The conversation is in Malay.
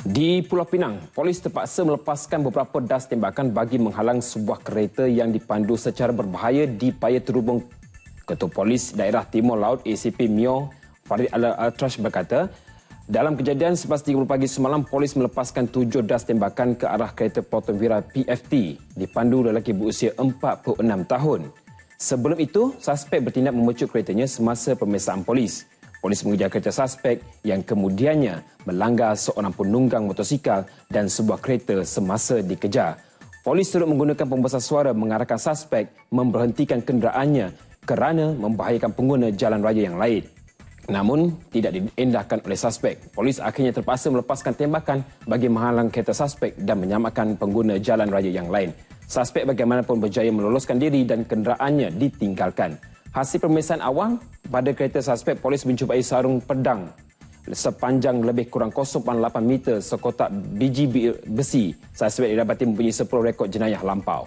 Di Pulau Pinang, polis terpaksa melepaskan beberapa das tembakan bagi menghalang sebuah kereta yang dipandu secara berbahaya di paya terhubung. Ketua Polis Daerah Timur Laut ACP Mio Farid Al-Atrash berkata, dalam kejadian selepas 30 pagi semalam, polis melepaskan tujuh das tembakan ke arah kereta potong vira PFT dipandu lelaki berusia 46 tahun. Sebelum itu, suspek bertindak memecut keretanya semasa pemeriksaan polis. Polis mengejar kereta suspek yang kemudiannya melanggar seorang penunggang motosikal dan sebuah kereta semasa dikejar. Polis turut menggunakan pembesar suara mengarahkan suspek memberhentikan kenderaannya kerana membahayakan pengguna jalan raya yang lain. Namun, tidak diendahkan oleh suspek. Polis akhirnya terpaksa melepaskan tembakan bagi menghalang kereta suspek dan menyamakan pengguna jalan raya yang lain. Suspek bagaimanapun berjaya meloloskan diri dan kenderaannya ditinggalkan. Hasil pemeriksaan awal, pada kereta suspek polis menjumpai sarung pedang sepanjang lebih kurang 0.8 meter sekotak biji besi. Suspek didapati mempunyai 10 rekod jenayah lampau.